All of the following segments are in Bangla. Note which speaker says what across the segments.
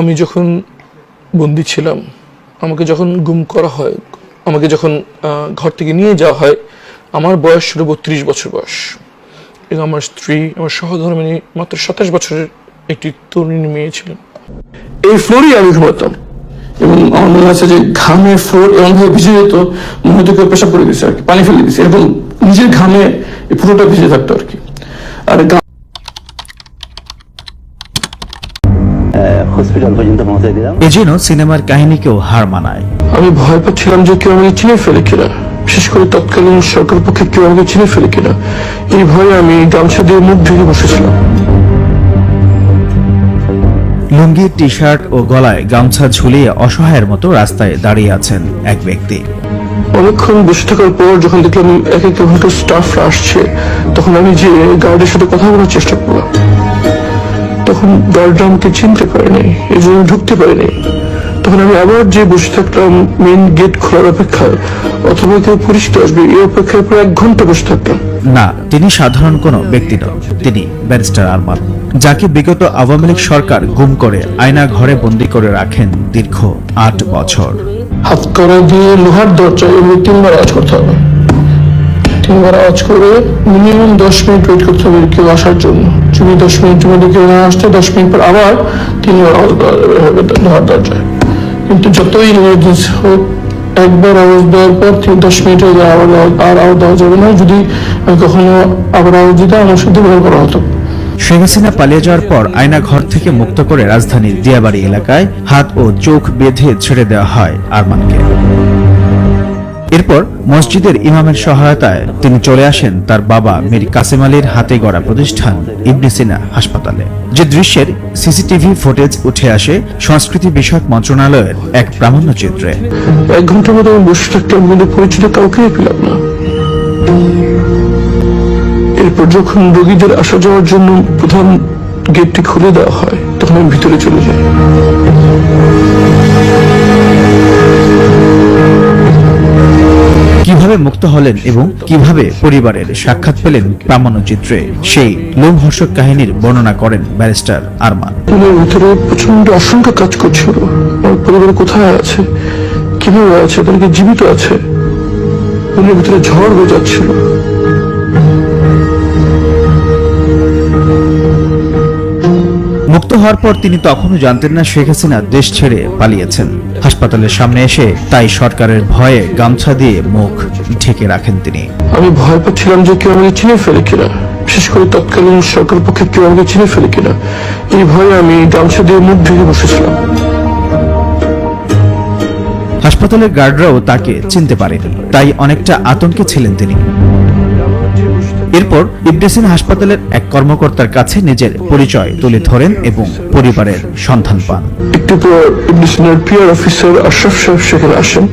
Speaker 1: আমি যখন বন্দি ছিলাম, আমাকে যখন গুম করা হয়, আমাকে যখন ঘর থেকে নিয়ে যাওয়া হয়, আমার বয়স ছিল বত্রিশ বছর বয়স। এবং আমার স্ত্রী, আমার সহধর্মিনী মাত্র সাতাশ বছরের একটি তরুণী মেয়ে ছিলেন
Speaker 2: এই ফ্লোরই আমি ঘুমাতাম। এবং আমার মনে আছে যে ঘামে ফ্লোর এমন ভাবে ভিজে যেত, মনে হতো কেউ পেশাব করে দিচ্ছে আর কি, পানি ফেলে দিয়েছে এবং নিজের ঘামে পুরোটা ভিজে থাকতো আর কি। আর
Speaker 3: হসপিটাল পর্যন্ত পৌঁছে দিলাম।
Speaker 4: এ যেন সিনেমার কাহিনীকেও হার মানায়।
Speaker 1: আমি ভয় পাচ্ছিলাম যে কেউ আমাকে চিনে ফেলে কিনা। বিশেষ করে তৎকালীন সরকার পক্ষে কেউ আমাকে চিনে ফেলে কিনা। এই ভয়ে আমি গামছা দিয়ে মুখ ঢেকে বসেছিলাম।
Speaker 4: লুঙ্গি টি শার্ট ও গলায় গামছা ঝুলিয়ে অসহায়ের মতো রাস্তায় দাঁড়িয়ে আছেন এক ব্যক্তি।
Speaker 1: অনেকক্ষণ বসে থাকার পর যখন দেখলাম এক এক ঘণ্টা স্টাফরা আসছে তখন আমি যে গার্ডের সাথে কথা বলার চেষ্টা করলাম তখন আমাকে চিনতে পারেনি এই জন্য ঢুকতে পারেনি তখন আমি আবার যে বসে থাকলাম মেন গেট খোলার অপেক্ষায় অথবা কেউ পরিচিত আসবে এই অপেক্ষায় প্রায় এক ঘণ্টা বসে থাকলাম
Speaker 4: না তিনি সাধারণ কোনো ব্যক্তি নন তিনি ব্যারিস্টার আরমান যাকে বিগত আওয়ামী লীগ সরকার গুম করে আয়না ঘরে বন্দি করে রাখেন দীর্ঘ আট বছর।
Speaker 1: হাত করা দিয়ে লোহার দরজায় এমনি তিনবার আওয়াজ করতে হবে। তিনবার আওয়াজ করে মিনিমাম দশ মিনিট ওয়েট করতে হবে কেউ আসার জন্য। যদি দশ মিনিটের মধ্যে কেউ না আসতে, দশ মিনিট পর আবার তিনবার আওয়াজ দেওয়া দরজায়। কিন্তু যতই ইমার্জেন্সি হোক, একবার আওয়াজ দেওয়ার পর দশ মিনিটে আবার আর আওয়াজ দেওয়া যাবে না। যদি কখনো আবার আওয়াজ দিতাম আমার সাথে ব্যবহার করা হতো।
Speaker 4: শেখ হাসিনা পালিয়ে যাওয়ার পর আয়না ঘর থেকে মুক্ত করে রাজধানীর দিয়াবাড়ি এলাকায় হাত ও চোখ বেঁধে ছেড়ে দেওয়া হয় আরমানকে। এরপর মসজিদের ইমামের সহায়তায় তিনি চলে আসেন তার বাবা মীর কাসেম আলীর হাতে গড়া প্রতিষ্ঠান ইবনে সিনা হাসপাতালে। যে দৃশ্যের সিসিটিভি ফুটেজ উঠে আসে সংস্কৃতি বিষয়ক মন্ত্রণালয়ের এক প্রামাণ্য চিত্রে।
Speaker 1: এক ঘণ্টার মতো আমি বসে কিন্তু পরিচিত কাউকেই পেলাম না। এরপর যখন রোগীদের আসা যাওয়ার জন্য প্রধান গেটটি খুলে দেওয়া হয়, তখন আমি ভিতরে চলে যাই।
Speaker 4: মুক্ত হলেন এবং কীভাবে পরিবারের সাক্ষাৎ পেলেন প্রামাণ্য চিত্রে সেই লোমহর্ষক কাহিনীর বর্ণনা করেন ব্যারিস্টার আরমান।
Speaker 1: ভিতরে প্রচণ্ড অসংখ্য কাজ করছিল। পরিবার কোথায় আছে? কীভাবে আছে? তাদেরকে জীবিত আছে? ভিতরে ঝড় যাচ্ছিল।
Speaker 4: মুক্ত হওয়ার পর তিনি তখনও জানতেন না শেখ হাসিনা দেশ ছেড়ে পালিয়েছেন। হাসপাতালের সামনে এসে তাই সরকারের ভয়ে গামছা দিয়ে মুখ ঢেকে রাখেন তিনি।
Speaker 1: আমি ভয় পাচ্ছিলাম যে কেউ আমাকে চিনে ফেলে কিনা। বিশেষ করে তৎকালীন সরকার পক্ষে কেউ আমাকে চিনে ফেলে কিনা। এই ভয়ে আমি গামছা দিয়ে মুখ ঢেকে বসেছিলাম।
Speaker 4: হাসপাতালের গার্ডরাও তাকে চিনতে পারেনি তাই অনেকটা আতঙ্কে ছিলেন তিনি। এরপর ইবনেসিন হাসপাতালের এক কর্মকর্তার কাছে নিজের পরিচয় তুলে ধরেন এবং পরিবারের সন্ধান পান।
Speaker 1: একটু পর ইবলিসিনের পিয়ার অফিসার আশরাফ সাহেব সেখানে আসেন।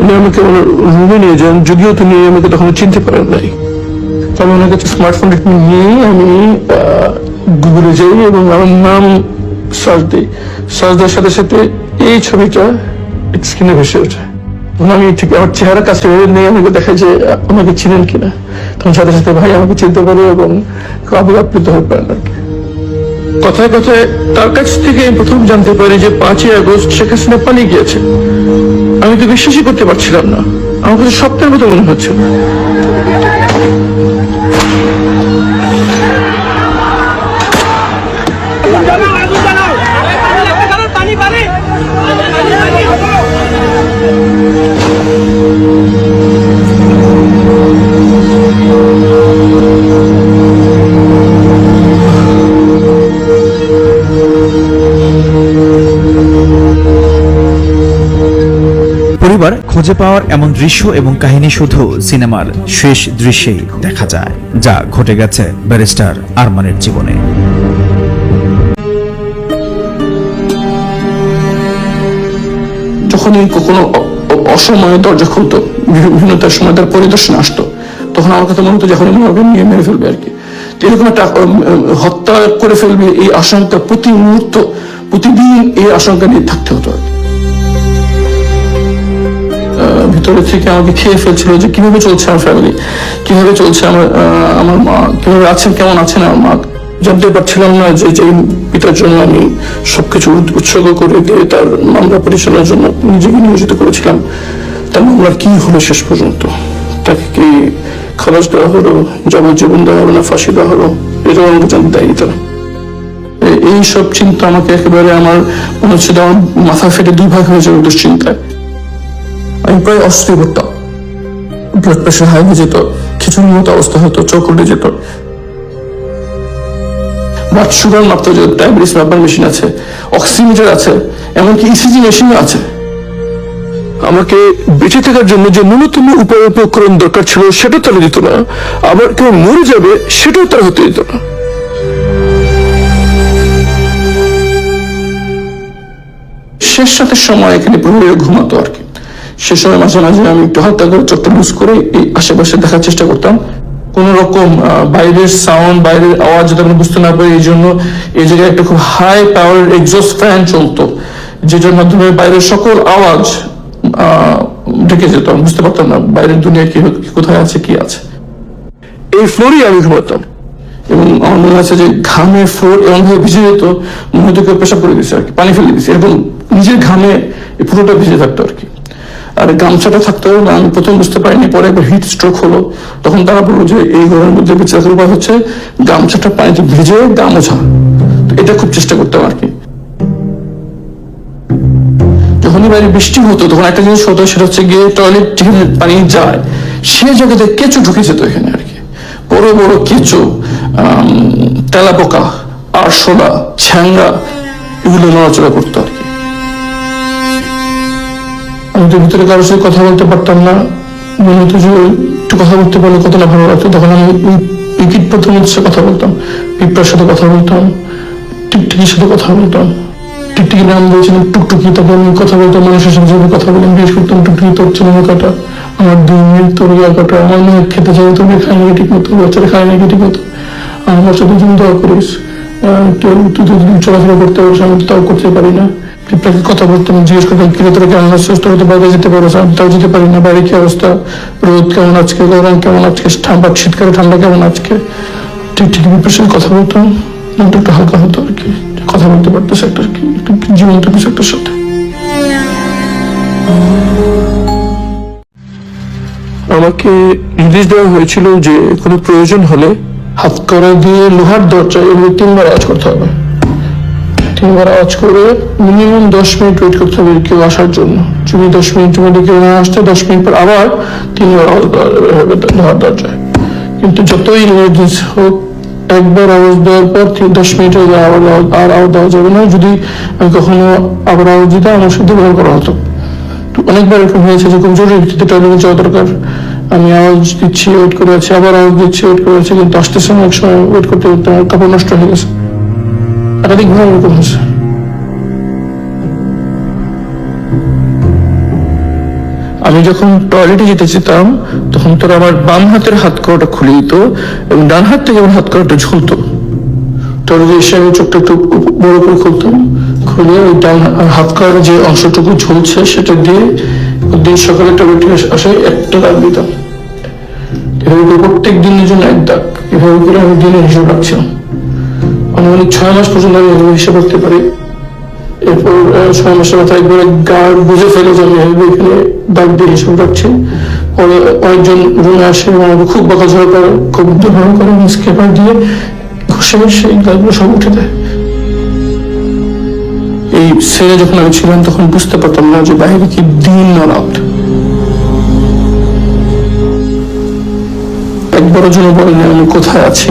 Speaker 1: উনি আমাকে আমার রুমে নিয়ে যান, যদিও তিনি আমাকে তখন চিনতে পারেন নাই। তো আমি ওনার কাছে স্মার্টফোন নিয়ে আমি গুগলে যাই এবং আমার নাম সার্চ দিই। সার্চ দেওয়ার সাথে সাথে এই ছবিটা স্ক্রিনে ভেসে ওঠে। আমি ঠিক আমার চেহারা নিয়ে আমাকে যে কিনা। তখন সাথে সাথে ভাই আমাকে আপ্লুত কথায় কথায় তার কাছ থেকে প্রথম জানতে পারি যে পাঁচই আগস্ট গিয়েছে। আমি তো বিশ্বাসই করতে পারছিলাম না। আমার কাছে সপ্তাহের মতো মনে হচ্ছে।
Speaker 4: খুঁজে পাওয়ার এমন দৃশ্য এবং কাহিনী শুধু সিনেমার শেষ দৃশ্যেই দেখা যায়, যা ঘটে গেছে ব্যারিস্টার আরমানের জীবনে
Speaker 1: কখনো অসময়ে দরজা সময় তার পরিদর্শন আসতো, তখন আমার কথা মনে হতো যখন নিয়ে মেরে ফেলবে আর কি এরকম একটা হত্যা করে ফেলবে এই আশঙ্কা প্রতি মুহূর্ত, প্রতিদিন এই আশঙ্কা নিয়ে থাকতে হতো আর কি। ভিতরে থেকে আমাকে খেয়ে ফেলছিল যে কীভাবে চলছে আমার ফ্যামিলি কীভাবে চলছে আমার আমার মা, কীভাবে আছেন, কেমন আছেন আমার মা? জানতে পারছিলাম না যে যে পিতার জন্য আমি সবকিছু উৎসর্গ করে দিয়ে তার মামলা পরিচালনার জন্য নিজেকে নিয়োজিত করেছিলাম। তার মামলার কি হলো শেষ পর্যন্ত? তাকে কি খালাস দেওয়া হলো, যাবজ্জীবন দেওয়া হলো না, ফাঁসি দেওয়া হলো? এটাও আমাকে জানতে দেয়নি তারা। এই সব চিন্তা আমাকে একেবারে আমার মনে হচ্ছে মাথা ফেটে দুই ভাগ হয়ে যাবে দুশ্চিন্তায়। আমি প্রায় অস্থির ব্লাড প্রেশার হাই হয়ে যেত খিচুড়ির মতো অবস্থা হতো, চোখ উঠে যেত। ব্লাড সুগার মাপতে যে ডায়াবেটিস মাপার মেশিন আছে অক্সিমিটার আছে, এমনকি ইসিজি মেশিনও আছে। আমাকে বেঁচে থাকার জন্য যে ন্যূনতম উপায় উপকরণ দরকার ছিল, সেটা তারা দিত না। আবার কেউ মরে যাবে, সেটাও তারা হতে দিত না। শেষ রাতের সময় এখানে প্রহরীরা ঘুমাতো আর কি। সে সময় মাঝে মাঝে আমি একটু হালকা করে চোখটা করে এই আশেপাশে দেখার চেষ্টা করতাম। কোন রকম বাইরের সাউন্ড বাইরের আওয়াজ যাতে আমরা বুঝতে না পারি, এই জন্য এই জায়গায় একটা খুব হাই পাওয়ার এক্সস্ট ফ্যান চলতো, যেটার মাধ্যমে বাইরের সকল আওয়াজ ঢেকে যেত। আমি বুঝতে পারতাম না বাইরের দুনিয়া কি কোথায় আছে, কি আছে। এই ফ্লোরেই আমি ঘুমাতাম। এবং আমার মনে আছে যে ঘামে ফ্লোর এমন ভাবে ভিজে যেত, মনে হতো কেউ পেশাব করে দিচ্ছে আর কি, পানি ফেলে দিচ্ছে এবং নিজের ঘামে পুরোটা ভিজে থাকতো আর কি। আর গামছাটা থাকতো না, আমি প্রথম বুঝতে পারিনি, পরে একবার হিট স্ট্রোক হলো। তখন তারা বলল যে এই ঘরের মধ্যে বেঁচে থাকার উপায় হচ্ছে, গামছাটা পানিতে ভিজে গা মোছা তো এটা খুব চেষ্টা করতাম আর কি। যখনই বাইরে বৃষ্টি হতো, তখন একটা জিনিস হতো, সেটা হচ্ছে গিয়ে টয়লেট যেখানে পানি যায়। সে জায়গাতে কেঁচো ঢুকে যেত এখানে আর কি। বড় বড় কেঁচো তেলাপোকা আরশোলা ছ্যাংরা এগুলো নড়াচড়া করতো আর তো ভিতরে কারোর সাথে কথা বলতে পারতাম না। মনে হতো যে একটু কথা বলতে পারলে, কতটা ভালো লাগতো। তখন আমি ওই ওই কীট পতঙ্গের সাথে কথা বলতাম, পিঁপড়ার সাথে কথা বলতাম, টিকটিকির সাথে কথা বলতাম। টিকটিকি নাম দিয়েছিলাম টুকটুকি তারপর আমি কথা বলতাম, মানুষের সাথে যেভাবে কথা বলে বিশেষ করতাম টুকটুকি তোর ছেলে কাটা আমার দুই মিনিট তোর কাটা আমার মেয়ে খেতে চাই তোর খায় নাকি ঠিক মতো বাচ্চারা খায় নাকি ঠিক মতো আমার বাচ্চাদের জন্য দোয়া করিস। কেউ তুই তো চলাফেরা করতে পারিস আমি তাও করতে পারি না। কথা জিজ্ঞেস করতাম কেমন যেতে পারো যেতে পারি না। কি অবস্থা? রোদ কেমন আজকে? গরম কেমন আজকে? ঠান্ডা, শীতকালে ঠান্ডা কেমন আজকে? ঠিক ঠিক কথা বলতাম। মনটা একটু হালকা হতো আর কি। কথা বলতে আর কি। কিছু সাথে। আমাকে নির্দেশ দেওয়া হয়েছিল যে কোনো প্রয়োজন হলে হাত করা দিয়ে লোহার দরজা এগুলো তিনবার আওয়াজ করতে হবে। তিনবার আওয়াজ করে মিনিমাম দশ মিনিট ওয়েট করতে হবে কেউ আসার জন্য। যদি দশ মিনিটের মধ্যে কেউ না আসতে, দশ মিনিট পর আবার তিনবার আওয়াজ দেওয়া দরজায়। কিন্তু যতই ইমার্জেন্সি হোক, একবার আওয়াজ দেওয়ার পর দশ মিনিটের আগে আবার আর আওয়াজ দেওয়া যাবে না। যদি আমি কখনো আবার আওয়াজ দিতাম, আমার সাথে ব্যবহার করা হতো। তো অনেকবার এরকম হয়েছে যে জরুরি ভিত্তিতে টয়লেটে যাওয়া দরকার। আমি আওয়াজ দিচ্ছি ওয়েট করে আছি, আবার আওয়াজ দিচ্ছি ওয়েট করে আছি, কিন্তু আসতেছে এক সময় ওয়েট করতে করতে আমার কাপড় নষ্ট হয়ে গেছে। একাধিক এরকম হয়েছে। আমি যখন টয়লেটে যেতে যেতাম তখন তোর আমার বাম হাতের হাত করাটা খুলে দিত এবং ডান হাত থেকে আমার হাত করাটা ঝুলতো। টয়লেটে এসে আমি চোখটা একটু বড় করে খুলতাম খুলে ওই ডান হাত করার যে অংশটুকু ঝুলছে, সেটা দিয়ে দিন সকালে টয়লেটে আসে একটা দাগ দিতাম। এভাবে প্রত্যেক দিনের জন্য এক দাগ। এভাবে করে আমি দিনের হিসাব রাখছিলাম। আনুমানিক ছয় মাস পর্যন্ত আমি এভাবে হিসাব পারি। এরপর ছয় মাসের মাথায় একবার গার্ড বুঝে ফেলে যে আমি এখানে দাগ দিয়ে হিসাব রাখছি পরে অনেকজন রুমে আসে এবং আমাকে খুব বকাঝকা করে, খুব দুর্ভাব করে স্কেপার দিয়ে ঘষে সেই দাগগুলো সব উঠে দেয়। এই সেলে যখন আমি ছিলাম, তখন বুঝতে পারতাম না যে বাইরে কি দিন না রাত। একবারও যেন বলেনি আমি কোথায় আছি।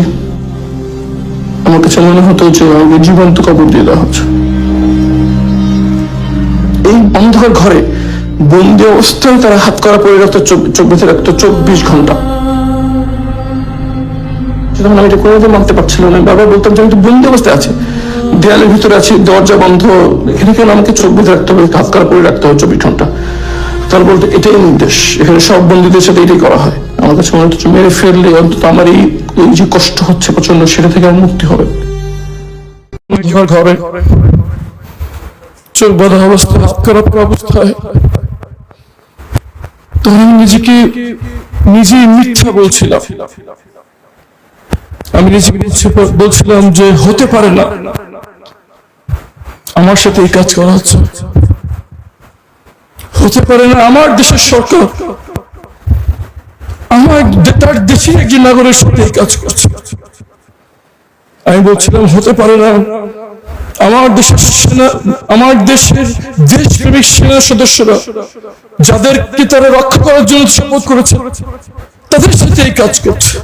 Speaker 1: আমার কাছে মনে হতো যে আমাকে জীবন্ত কবর দিয়ে দেওয়া হচ্ছে এই অন্ধকার ঘরে বন্দি অবস্থায় তারা হাত করা পরে রাখতো চব- চোখ বেঁধে রাখতো চব্বিশ ঘণ্টা। আমি এটা মানতে পারছিলাম না। বাবা বলতাম যে আমি তো বন্দি অবস্থায় আছি। দেয়ালের ভিতরে আছি, দরজা বন্ধ। এখানে কেন আমাকে চোখ বেঁধে রাখতে হবে হাত করা পরে রাখতে হবে চব্বিশ ঘণ্টা? তারা বলতো, এটাই নির্দেশ। এখানে সব বন্দীদের সাথে এটাই করা হয়। আমার কাছে মনে হচ্ছে, মেরে ফেললে অন্তত আমার এই এই যে কষ্ট হচ্ছে প্রচণ্ড সেটা থেকে আমার মুক্তি হবে ঘরে। চোখ বাঁধা অবস্থায়, হাত করা পড়া অবস্থায় তখন নিজেকে, নিজেই মিথ্যা বলছিলাম। আমি নিজেকে বলছিলাম যে হতে পারে না। আমার সাথে এই কাজ করা হচ্ছে। হতে পারে না আমার দেশের সরকার। তার দেশের একজন নাগরিকের সাথে এই কাজ করছে। আমি বলছিলাম, হতে পারে না। আমার দেশের সেনা, আমার দেশের দেশপ্রেমিক সেনা সদস্যরা যাদেরকে তারা রক্ষা করার জন্য শপথ করেছে, তাদের সাথে এই কাজ করছে।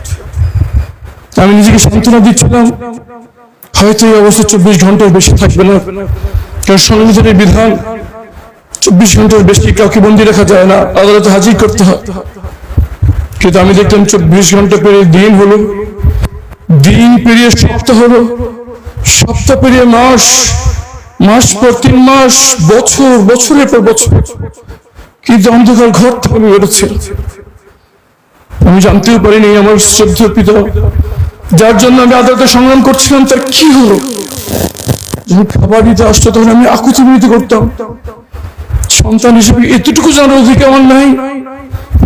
Speaker 1: আমি নিজেকে সান্ত্বনা দিচ্ছিলাম, হয়তো এই অবস্থা চব্বিশ ঘণ্টার বেশি থাকবে না। কারণ সংবিধানের বিধান চব্বিশ ঘণ্টার বেশি কাউকে বন্দি রাখা যায় না। আদালতে হাজির করতে হয়। কিন্তু আমি দেখলাম চব্বিশ ঘণ্টা পেরিয়ে দিন হলো। দিন পেরিয়ে সপ্তাহ হলো। সপ্তাহ পেরিয়ে মাস। মাস পর তিন মাস, বছর, বছরের পর বছর। কিন্তু অন্ধকার ঘর থেকে আমি বেরোচ্ছি। আমি জানতেও পারিনি আমার শ্রদ্ধা পিতা। যার জন্য আমি আদালতে সংগ্রাম করছিলাম, তার কি হলো? যখন খাবার দিতে আসতো, তখন আমি আকুতি করতাম। সন্তান হিসেবে এতটুকু জানার অধিকার আমার নাই।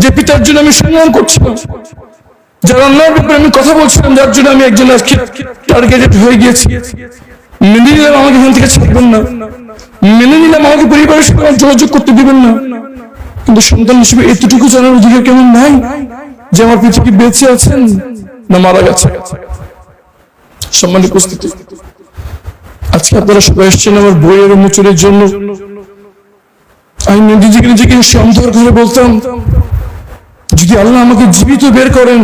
Speaker 1: যে পিতার জন্য আমি সংগ্রাম করছিলাম। যার অন্যায়ের ব্যাপারে আমি কথা বলছিলাম, যার জন্য আমি একজন টার্গেটেড হয়ে গিয়েছি। মেনে নিলাম, আমাকে এখান থেকে ছাড়বেন না। মেনে নিলাম, আমাকে পরিবারের সঙ্গে যোগাযোগ করতে দিবেন না। কিন্তু সন্তান হিসেবে এতটুকু জানার অধিকার কেমন নাই? যে আমার পিতা বেঁচে আছেন না মারা গেছে সম্মানিত উপস্থিতি, আজকে আপনারা সবাই এসছেন আমার বইয়ের উন্মোচনের জন্য। আমি নিজেকে নিজেকে সে অন্ধকার ঘরে বলতাম যদি আল্লাহ আমাকে জীবিত বের করেন,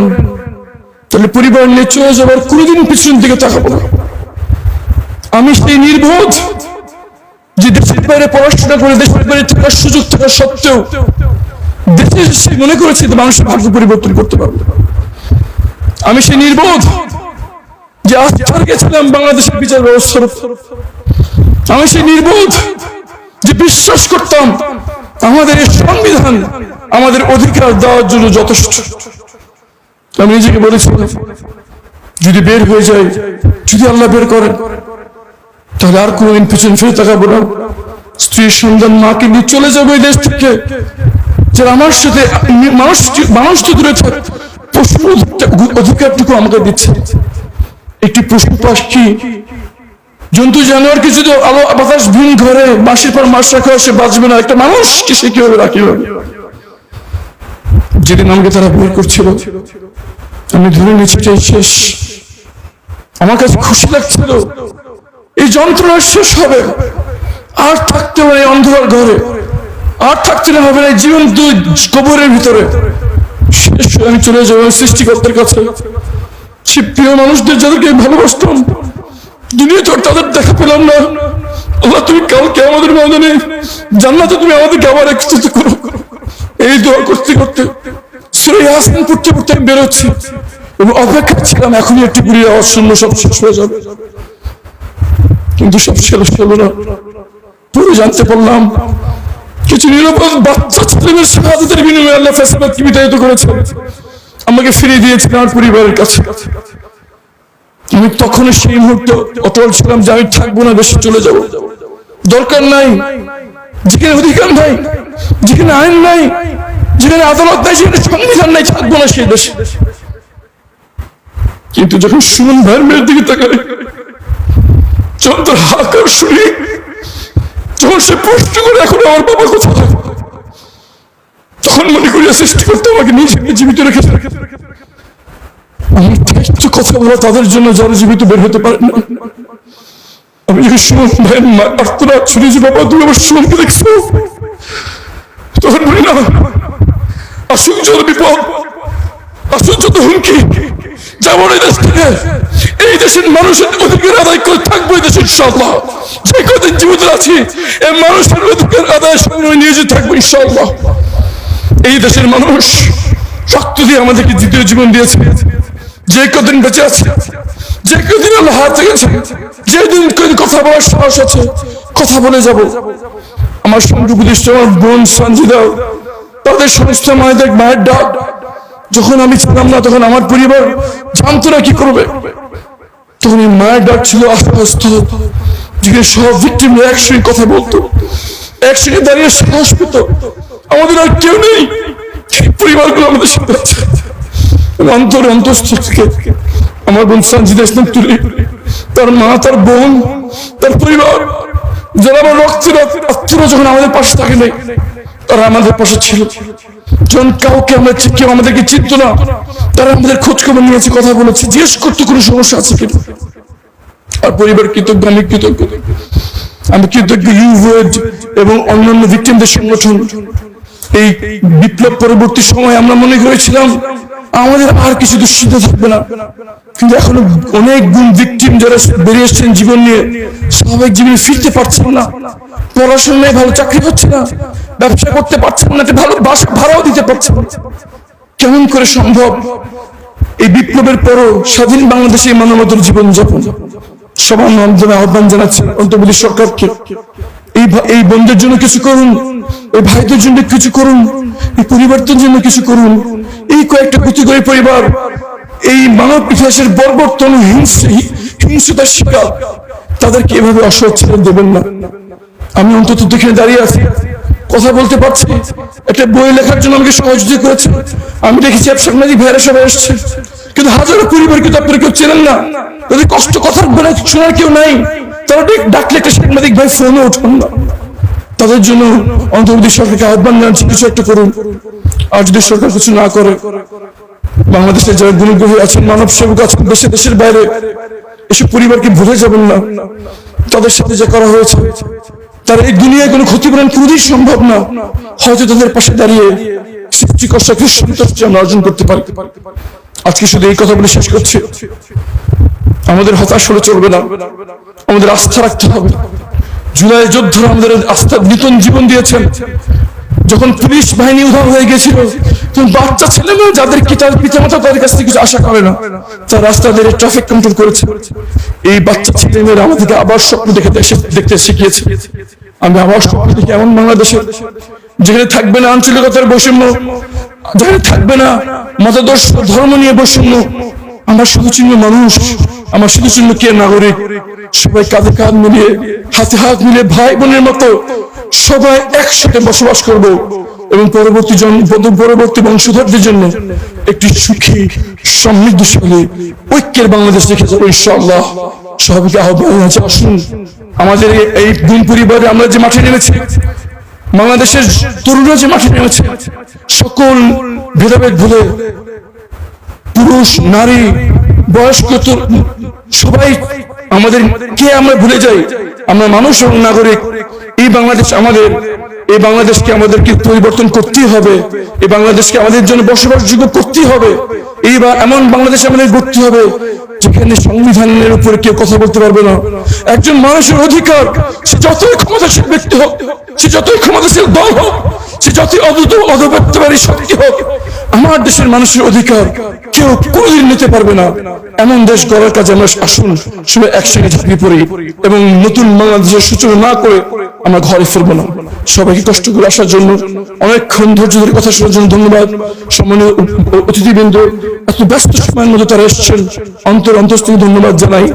Speaker 1: তাহলে পরিবার নিয়ে চলে যাবার কোনোদিন পিছন দিকে তাকাবো না আমি সেই নির্বোধ যে দেশের বাইরে পড়াশোনা করে, দেশের বাইরে থাকার সুযোগ থাকা সত্ত্বেও দেশে এসে মনে করেছি মানুষের ভাগ্য পরিবর্তন করতে পারবে আমি সেই নির্বোধ যে আস্থার গেছিলাম বাংলাদেশের বিচার ব্যবস্থার। আমি সেই নির্বোধ যে বিশ্বাস করতাম আমাদের এই সংবিধান আমাদের অধিকার দেওয়ার জন্য যথেষ্ট। আমি নিজেকে বলেছিলাম যদি বের হয়ে যায়, যদি আল্লাহ বের করেন, তাহলে আর কোনোদিন পিছন ফিরে তাকাবো না। স্ত্রী সন্তান মাকে নিয়ে চলে যাবে দেশ থেকে। যে আমার সাথে মানুষ মানুষ তো দূরে অধিকার- অধিকারটুকু আমাকে দিচ্ছে। একটি পশু পাখি জন্তু জানোয়ারকে যদি আলো বাতাস ভিন ঘরে, মাসের পর মাস রাখা সে বাঁচবে না। একটা মানুষকে সে কীভাবে রাখিবে যেদিন আমাকে তারা বের করছিল, আমি ধরে নিচ্ছি এটাই শেষ। আমার কাছে খুশি লাগছিল, এই যন্ত্রণা শেষ হবে। আর থাকতে হবে অন্ধকার ঘরে। আর থাকতে না হবে না জীবন দুই কবরের ভিতরে। শেষ আমি চলে যাব সৃষ্টিকর্তার কাছে। সে প্রিয় মানুষদের যাদেরকে ভালোবাসতাম দুনিয়া আর তাদের দেখা পেলাম না। আল্লাহ, তুমি কালকে আমাদের ময়দানে জান্নাতে তুমি আমাদেরকে আবার একত্রিত করো। এই দোয়া করতে করতে পড়তে পড়তে আমি বেরোচ্ছি এবং অপেক্ষা ছিলাম, এখনই একটি আওয়াজ সব শেষ হয়ে যাবে। কিন্তু সব শেষ হলো না। জানতে পারলাম, কিছু নিরাপদ বাচ্চা ছেলেমেয়ের বিনিময়ে আল্লাহ করেছেন আমাকে ফিরিয়ে দিয়েছে আমার পরিবারের কাছে। আমি তখন সেই মুহূর্তে অটল ছিলাম যে আমি থাকব না, বেশি চলে যাব। দরকার নাই। যেখানে অধিকার নাই, যেখানে আইন নাই, যেখানে আদালত নাই, সেখানে সংবিধান নাই, থাকব না সেই দেশে। কিন্তু যখন সুমন ভাইয়ের মেয়ের দিকে তাকাই হাকার শুনি যখন সে প্রশ্ন করে, এখন আমার বাবা কোথায়? তখন মনে করি সৃষ্টি করতে আমাকে নিজেকে জীবিত রেখেছে। আমি তাদের জন্য যারা জীবিত বের হতে পারে না। আমি যখন সুমন ভাইয়ের আর্তনাদ শুনি যে বাবা, তুমি আমার সুমনকে দেখছ। তখন বলি না আসুক যত বিপদ যত হুমকি দেশের মানুষের এই দেশের মানুষ আমাদেরকে দ্বিতীয় জীবন দিয়েছে। যে কদিন বেঁচে আছে যে কদিন আল্লাহ হাত গেছে যেদিন কদিন কথা বলার সাহস আছে, কথা বলে যাব। আমার সঙ্গে আমার বোন সঞ্জিদা তাদের সমস্ত মায়েদের মায়ের ডাক, যখন আমি ছিলাম না, তখন আমার পরিবার জানতো না কি করবে। তখন মায়ের ডাক ছিল আস্তে যেখানে সব ভিক্টিম একসঙ্গে কথা বলতো। একসঙ্গে দাঁড়িয়ে সাহস পেত। আমাদের আর কেউ নেই। পরিবারগুলো আমাদের সাথে আছে। অন্তর অন্তঃস্থ থেকে আমার বোন সঞ্জিদা ইসলাম তুলি তার মা, তার বোন, তার পরিবার, যারা আমার রক্তের আত্মীয় যখন আমাদের পাশে থাকে নাই, তারা আমাদের পাশে ছিল। যখন কাউকে আমরা কেউ আমাদেরকে চিনত না, তারা আমাদের খোঁজ খবর নিয়েছে কথা বলেছে, জিজ্ঞেস করতে কোনো সমস্যা আছে কিনা। আর পরিবার কৃতজ্ঞ, আমি কৃতজ্ঞ। আমি কৃতজ্ঞ ইউভেড এবং অন্যান্য ভিক্টিমদের সংগঠন। এই বিপ্লব পরবর্তী সময় আমরা মনে করেছিলাম আমাদের আর কিছু দুশ্চিন্তা থাকবে না। কিন্তু এখনও অনেক গুণ ভিক্টিম যারা বেরিয়ে এসছেন জীবন নিয়ে, স্বাভাবিক জীবনে ফিরতে পারছেন না। পড়াশোনায় ভালো চাকরি হচ্ছে না, ব্যবসা করতে পারছেন না ভালো বাসা ভাড়াও দিতে পারছেন কেমন করে সম্ভব? এই বিপ্লবের পরও স্বাধীন বাংলাদেশে মানবতার জীবন যাপন। সবার মাধ্যমে আহ্বান জানাচ্ছেন অন্তর্বর্তী সরকারকে, এই এই বন্ধের জন্য কিছু করুন, এই ভাইদের জন্য কিছু করুন। পরিবর্তন জন্য কিছু করুন। এই কয়েকটা পুঁথি পরিবার, এই মানব ইতিহাসের বর্বর্তন হিংসতার শিকার, তাদেরকে এভাবে অসহ্য ছেড়ে দেবেন না। আমি অন্তত দেখে দাঁড়িয়ে আছি। কথা বলতে পারছি। একটা বই লেখার জন্য আমাকে সহযোগিতা করেছে। আমি দেখেছি সাংবাদিক ভাইরা সবাই এসছে। কিন্তু হাজারো পরিবার কিন্তু আপনারা কেউ চেনেন না। তাদের কষ্ট কথা বলে শোনার কেউ নাই। তারা ডাক- ডাকলে একটা সাংবাদিক ভাই ফোনে উঠুন না। তাদের জন্য অন্তর্বর্তী সরকারকে আহ্বান জানাচ্ছি কিছু একটা করুন। আর যদি সরকার কিছু না করে বাংলাদেশে যারা গুণগ্রহী আছেন, মানব সেবক আছেন, দেশে, দেশের বাইরে, এসব পরিবারকে ভুলে যাবেন না। তাদের সাথে যা করা হয়েছে, তারা এই দুনিয়ায় কোনো ক্ষতিপূরণ কোনোদিন সম্ভব না। হয়তো তাদের পাশে দাঁড়িয়ে সৃষ্টিকর্ষা কি সন্তুষ্টি আমরা অর্জন করতে পারি। আজকে শুধু এই কথা বলে শেষ করছি। আমাদের হতাশ হলে চলবে না। আমাদের আস্থা রাখতে হবে। জুলাই যোদ্ধারা আমাদের আস্থা, নূতন জীবন দিয়েছেন। যখন পুলিশ বাহিনী উধাও হয়ে গেছিল, তখন বাচ্চা ছেলে মেয়ে যাদের কি তার পিতামাতা তাদের কাছ থেকে কিছু আশা করে না, তার রাস্তা ধরে ট্রাফিক কন্ট্রোল করেছে। এই বাচ্চা ছেলে মেয়েরা আমাদেরকে আবার স্বপ্ন দেখে দেখে- দেখতে শিখিয়েছে। আমি আবার স্বপ্ন দেখি এমন বাংলাদেশে, যেখানে থাকবে না আঞ্চলিকতার বৈষম্য, যেখানে থাকবে না মতাদর্শ, ধর্ম নিয়ে বৈষম্য। আমরা শুধু মানুষ। আমার শুধু কে নাগরিক, সবাই কাঁধে কাঁধ মিলিয়ে, হাতে হাত মিলিয়ে ভাই বোনের মতো সবাই একসাথে বসবাস করব এবং পরবর্তী পরবর্তী বংশধরদের জন্য একটি সুখী, সমৃদ্ধশালী, ঐক্যের বাংলাদেশ রেখে যাব ইনশাআল্লাহ। সবাইকে আহ্বান আছে আসুন। আমাদের এই দিন পরিবারে আমরা যে মাঠে নেমেছি, বাংলাদেশের তরুণরা যে মাঠে নেমেছে, সকল ভেদাভেদ ভুলে পুরুষ, নারী বয়স্ক সবাই আমাদের কে আমরা ভুলে যাই? আমরা মানুষ এবং নাগরিক। এই বাংলাদেশ আমাদের। এই বাংলাদেশকে আমাদেরকে পরিবর্তন করতেই হবে। এই বাংলাদেশকে আমাদের জন্য বসবাসযোগ্য করতেই হবে। এই বা এমন বাংলাদেশ আমাদের গড়তে হবে, যেখানে সংবিধানের উপরে কেউ কথা বলতে পারবে না। একজন মানুষের অধিকার, সে যতই ক্ষমতাশীল ব্যক্তি হোক, সে যতই ক্ষমতাশীল দল হোক, সে যতই অদ্ভুত অধপত্যবারী শক্তি হোক আমার দেশের মানুষের অধিকার কেউ কোনোদিন নিতে পারবে না। এমন দেশ গড়ার কাজে আমরা আসুন সবাই একসঙ্গে ঝাঁপিয়ে পড়ি এবং নতুন বাংলাদেশের সূচনা না করে আমরা ঘরে ফিরবো না। সবাইকে কষ্ট করে আসার জন্য অনেকক্ষণ ধৈর্য ধরে কথা শোনার জন্য ধন্যবাদ। সম্মানীয় অতিথিবৃন্দ, এত ব্যস্ত সময়ের মধ্যে তারা এসছেন। অন্তর থেকে ধন্যবাদ জানাই।